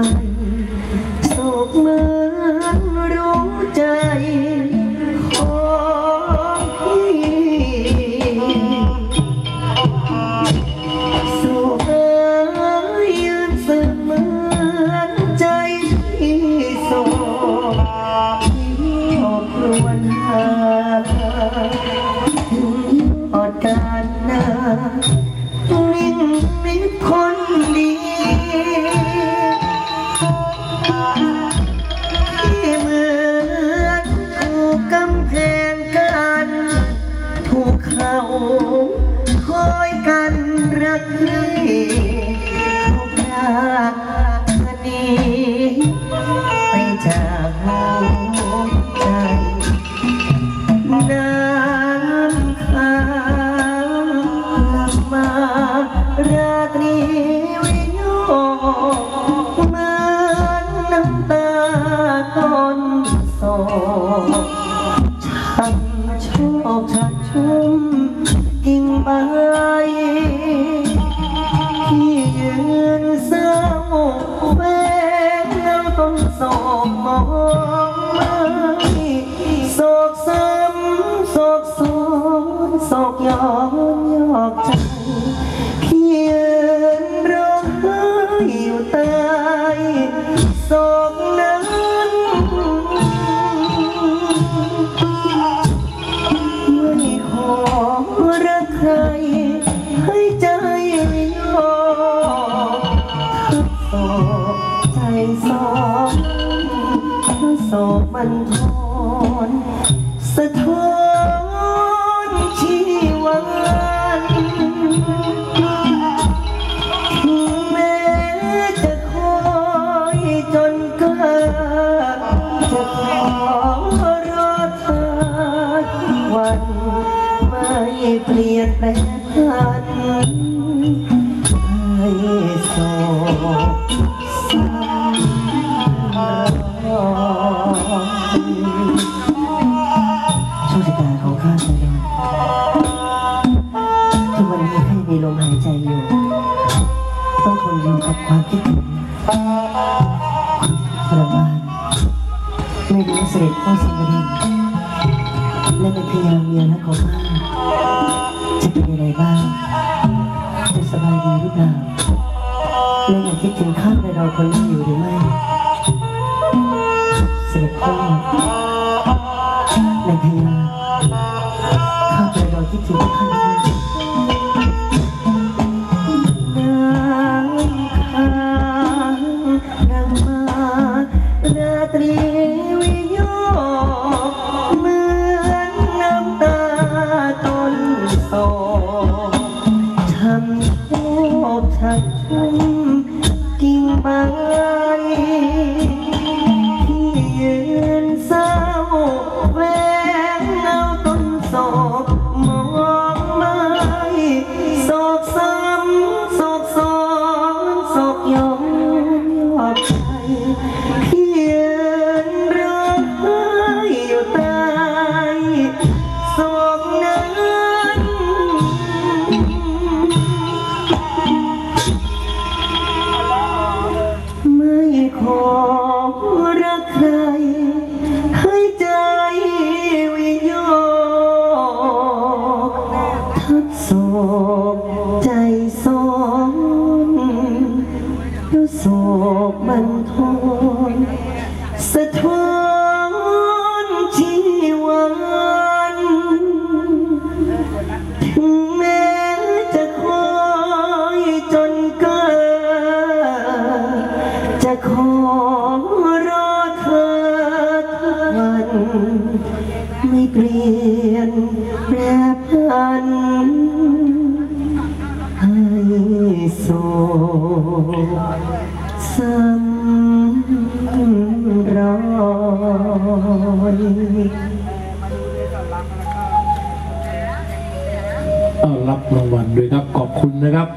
ายโศกเหมือนรู้ใจของพี่โศกเอ้ยยืนเสมือนใจที่โศกออกรวนหาถึงอดการนา ที่เหมือนถูกกำแพงกันถูกเขาคอยกันรักนี้ โศกช่างโชคชักชุ่มกิ่งใบที่ยืนเศร้าแวงเงาต้นโศกมองไม่โศกซ้ำโศกซ้อนโศกย้อนยอกใจที่ ใจสองโศกมันทอนสะท้อนชีวันถึงแม้จะคอยจนเกิดจะขอรอเธอวันไม่เปลี่ยนแปลงพันให้โศก ต้องทนอยู่กับความคิดถึงทรมานไม่รู้ว่าเสด็จพ่อสิงห์บดินและเป็นพยาเมียและของข้าจะเป็นยังไงบ้างจะสบายดีหรือเปล่าและยังคิดถึงข้าในเราคนนี้อยู่หรือไม่ เสด็จพ่อในพยา โศกช้ำโชคชันชอบ สะท้อนชีวันถึงแม้จะคอยจนเกิดจะขอรอเธอทุกวัน ไม่เปลี่ยนแปรพันให้โศกซ้ำ รับรางวัลด้วยครับขอบคุณนะครับ